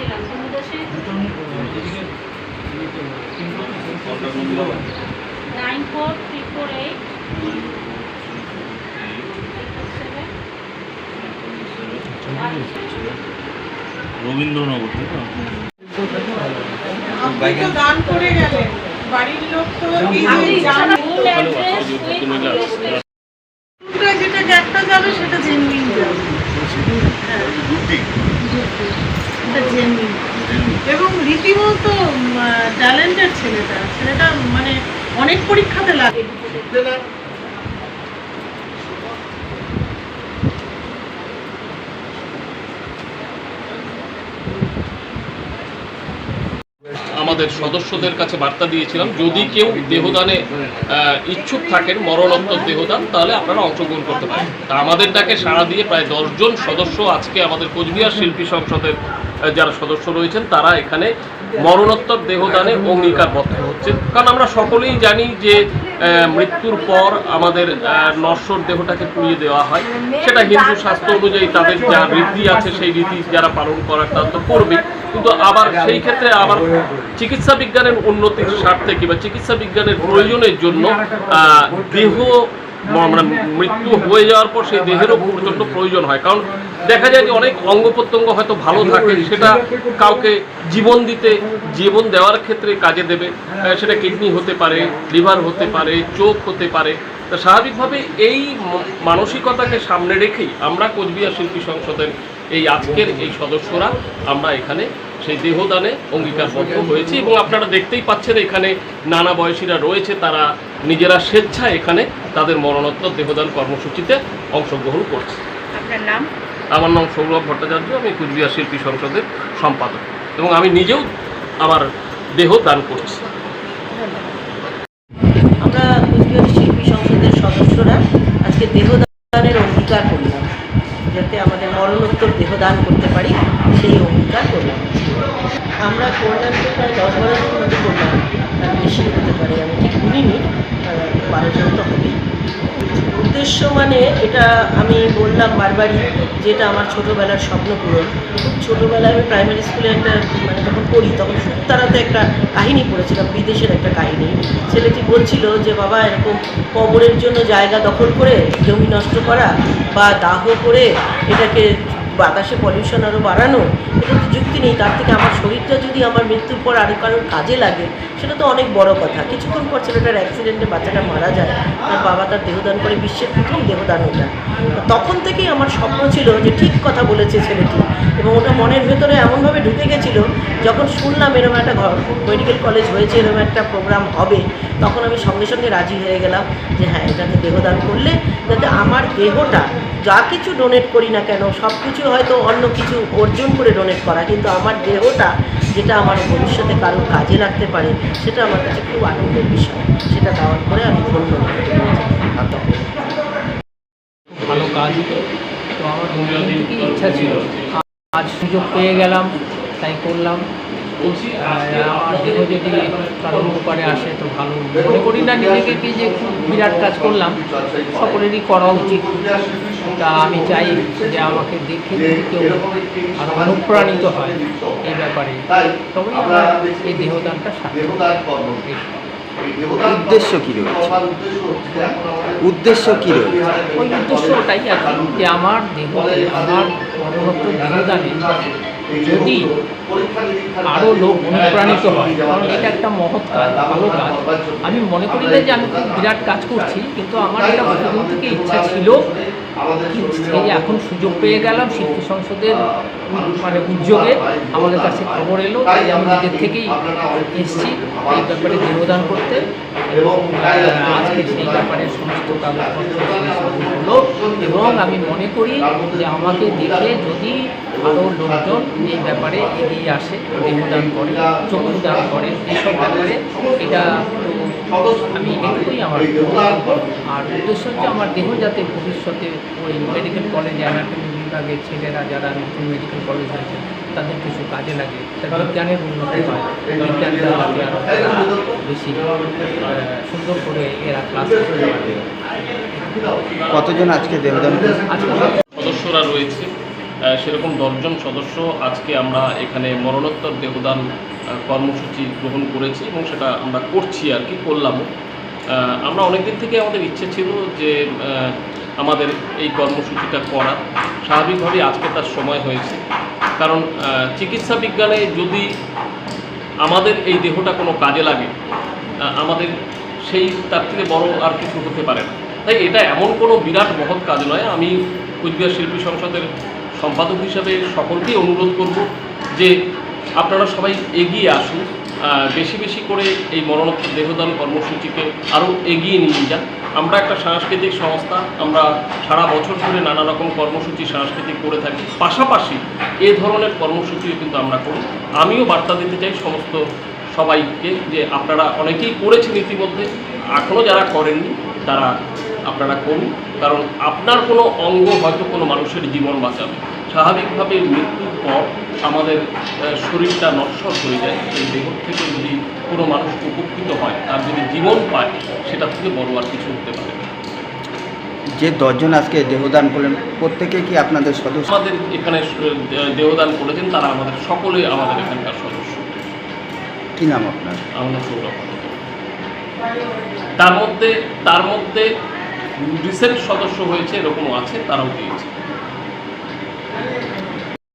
দিলাম nine four three four eight Rabindranagar আপনি দান করে গেলেন। বাড়ির লোক তো যেটা একটা যাবে সেটা জেনুইন যাবে। এবং ছেলেটা। ছেলেটা মানে অনেক পরীক্ষাতে লাগে। আমাদের সদস্যদের কাছে বার্তা দিয়েছিলাম, যদি কেউ দেহদানে ইচ্ছুক থাকেন, মরণোত্তর দেহদান, তাহলে আপনারা অংশগ্রহণ করতে পারেন। তা আমাদের ডাকে সাড়া দিয়ে প্রায় দশজন সদস্য আজকে আমাদের কোচবিহার শিল্পী সংসদের যারা সদস্য রয়েছেন, তারা এখানে মরণোত্তর দেহদানে অঙ্গীকারবদ্ধ হচ্ছে কারণ আমরা সকলেই জানি যে মৃত্যুর পর আমাদের নশ্বর দেহটাকে পুড়িয়ে দেওয়া হয়। সেটা হিন্দু শাস্ত্র অনুযায়ী তাদের যা রীতি আছে, সেই রীতি যারা পালন করার, তারা তো করবে। কিন্তু আবার সেই ক্ষেত্রে আবার চিকিৎসা বিজ্ঞানের উন্নতির স্বার্থে কিংবা চিকিৎসা বিজ্ঞানের প্রয়োজনের জন্য দেহ মানে মৃত্যু হয়ে যাওয়ার পর সেই দেহেরও প্রচণ্ড প্রয়োজন হয়। কারণ দেখা যায় যে অনেক অঙ্গ প্রত্যঙ্গ হয়তো ভালো থাকে, সেটা কাউকে জীবন দিতে, জীবন দেওয়ার ক্ষেত্রে কাজে দেবে। সেটা কিডনি হতে পারে, লিভার হতে পারে, চোখ হতে পারে। তা স্বাভাবিকভাবে এই মানসিকতাকে সামনে রেখেই আমরা কোচবিহার শিল্পী সংসদের এই আজকের এই সদস্যরা আমরা এখানে সেই দেহদানে অঙ্গীকারবদ্ধ হয়েছি এবং আপনারা দেখতেই পাচ্ছেন এখানে নানা বয়সীরা রয়েছে তারা নিজেরা স্বেচ্ছায় এখানে তাদের মরণোত্তর দেহদান কর্মসূচিতে অংশগ্রহণ করছে। আপনার নাম? আমার নাম সৌরভ ভট্টাচার্য আমি কুচবিহার শিল্পী সংসদের সম্পাদক এবং আমি নিজেও আমার দেহ দান করছি। আমরা কুচবিহার শিল্পী সংসদের সদস্যরা আজকে দেহদানের অঙ্গীকার করলাম যাতে আমাদের মরণোত্তর দেহদান করতে পারি সেই অঙ্গীকার করলাম। আমরা তো প্রায় দশ বারো জন মতো করলাম। তার বেশি হতে পারে আমি ঠিক গুনিনি আহ, বারো জন তো হবেই। উদ্দেশ্য মানে এটা আমি বললাম বারবারই যেটা আমার ছোটোবেলার স্বপ্ন পূরণ। ছোটোবেলায় আমি প্রাইমারি স্কুলে একটা মানে যখন পড়ি তখন সুতারাতে একটা কাহিনী পড়েছিলাম বিদেশের একটা কাহিনী। ছেলেটি বলছিল যে বাবা এরকম কবরের জন্য জায়গা দখল করে জমি নষ্ট করা বা দাহ করে এটাকে বাতাসে পলিউশন আরও বাড়ানো এটা তো যুক্তি নেই, তার থেকে আমার শরীরটা যদি আমার মৃত্যুর পর আরও কারোর কাজে লাগে, সেটা তো অনেক বড় কথা। কিছুক্ষণ পর ছেলেটার অ্যাক্সিডেন্টে বাচ্চাটা মারা যায়, তার বাবা তার দেহদান করে বিশ্বের প্রথম দেহদান ওটা তখন থেকেই আমার স্বপ্ন ছিল যে ঠিক কথা বলেছে ছেলেটি এবং ওটা মনের ভেতরে এমনভাবে ঢুকে গেছিল, যখন শুনলাম এরকম একটা ঘর মেডিকেল কলেজ হয়েছে, এরকম একটা প্রোগ্রাম হবে, তখন আমি সঙ্গে সঙ্গে রাজি হয়ে গেলাম যে হ্যাঁ এটাতে দেহদান করলে যাতে আমার দেহটা যা কিছু ডোনেট করি না কেন সব কিছু হয়তো অন্য কিছু অর্জন করে ডোনেট করা, কিন্তু আমার দেহটা যেটা আমার ভবিষ্যতে কারোর কাজে লাগতে পারে, সেটা আমার কাছে খুব আনন্দের বিষয়। সেটা দেওয়ার পরে আমি ধন্য ভালো কাজ তো আমার ইচ্ছা ছিল? আজ সুযোগ পেয়ে গেলাম, তাই করলাম। আমার দেহ যদি কারোর উপকারে আসে, তো ভালো। মনে করি না, নিজেকে যে বিরাট কাজ করলাম, সকলেরই করা উচিত। তা আমি চাই যে আমাকে দেখে যদি কেউ আরও অনুপ্রাণিত হয় এই ব্যাপারে তবেই আমার এই দেহদানটা উদ্দেশ্য কি রয়েছে? উদ্দেশ্য কি রয়েছে? ওই উদ্দেশ্য ওটাই আর যে আমার দেহতে আমার মনোরক্ত দেহদানে যদি আরও লোক অনুপ্রাণিত হয় কারণ এটা একটা মহৎ কাজ ভালো কাজ। আমি মনে করি না যে আমি খুব বিরাট কাজ করছি কিন্তু আমার এটা বহুদিন থেকে ইচ্ছা ছিল এই যে এখন সুযোগ পেয়ে গেলাম শিল্পী সংসদের মানে উদ্যোগে আমাদের কাছে খবর এলো তাই আমি নিজের থেকেই এসেছি এই ব্যাপারে দেহদান করতে। এবং আজকে সেই ব্যাপারে সমস্ত কাগজপত্র হলো এবং আমি মনে করি যে আমাকে দেখে যদি আরও লোকজন এই ব্যাপারে এগিয়ে আসে দেহদান করে চক্ষু দান করে, এইসব ব্যাপারে, এটা আমি এটুকুই আমার আর উদ্দেশ্য হচ্ছে আমার দেহ যাতে ভবিষ্যতে ওই মেডিকেল কলেজে অ্যানাটমি বিভাগের ছেলেরা যারা নতুন মেডিকেল কলেজ হয়েছে তাদের কিছু কাজে লাগে তার বিজ্ঞানের উন্নতি হয়। বিজ্ঞানটা যাতে বেশি সুন্দর করে এরা ক্লাস করতে পারে। কতজন আজকে? আজকে সদস্যরা রয়েছে। সেরকম দশজন সদস্য আজকে আমরা এখানে মরণোত্তর দেহদান আহ, কর্মসূচি গ্রহণ করেছি এবং সেটা আমরা করছি আর কি করলামও। আহ, আমরা অনেকদিন থেকে আমাদের ইচ্ছে ছিল যে আমাদের এই কর্মসূচিটা করা। স্বাভাবিকভাবেই আজকে তার সময় হয়েছে। কারণ চিকিৎসা বিজ্ঞানে যদি আমাদের এই দেহটা কোনো কাজে লাগে আমাদের সেই তার থেকে বড় আর কিছু হতে পারে না। তাই এটা এমন কোনো বিরাট মহৎ কাজ নয়। আমি কুচবিহার শিল্পী সংসদের সম্পাদক হিসাবে সকলকেই অনুরোধ করব যে আপনারা সবাই এগিয়ে আসুন বেশি বেশি করে এই মরণোত্তর দেহদান কর্মসূচিকে আরও এগিয়ে নিয়ে যান। আমরা একটা সাংস্কৃতিক সংস্থা, আমরা সারা বছর ধরে নানা রকম কর্মসূচি সাংস্কৃতিক করে থাকি। পাশাপাশি এ ধরনের কর্মসূচিও কিন্তু আমরা করি। আমিও বার্তা দিতে চাই সমস্ত সবাইকে যে আপনারা অনেকেই করেছেন ইতিমধ্যে এখনও যারা করেননি, তারা আপনারা করুন কারণ আপনার কোনো অঙ্গ হয়তো কোনো মানুষের জীবন বাঁচাবে। স্বাভাবিকভাবে মৃত্যুর পর আমাদের শরীরটা নশ্বর হয়ে যায়। সেই দেহ থেকে যদি কোনো মানুষ উপকৃত হয় তার যদি জীবন পায় সেটা থেকে বড় আর কিছু হতে পারে না। যে দশজন আজকে দেহদান করলেন প্রত্যেকে কি আপনাদের সদস্য? আমাদের এখানে দেহদান করেছেন তারা আমাদের সকলেই আমাদের এখানকার সদস্য। কি নাম আপনার? আমাদের সৌরভ। তার মধ্যে তার মধ্যে রিসেন্ট সদস্য হয়েছে এরকমও আছে তারাও দিয়েছে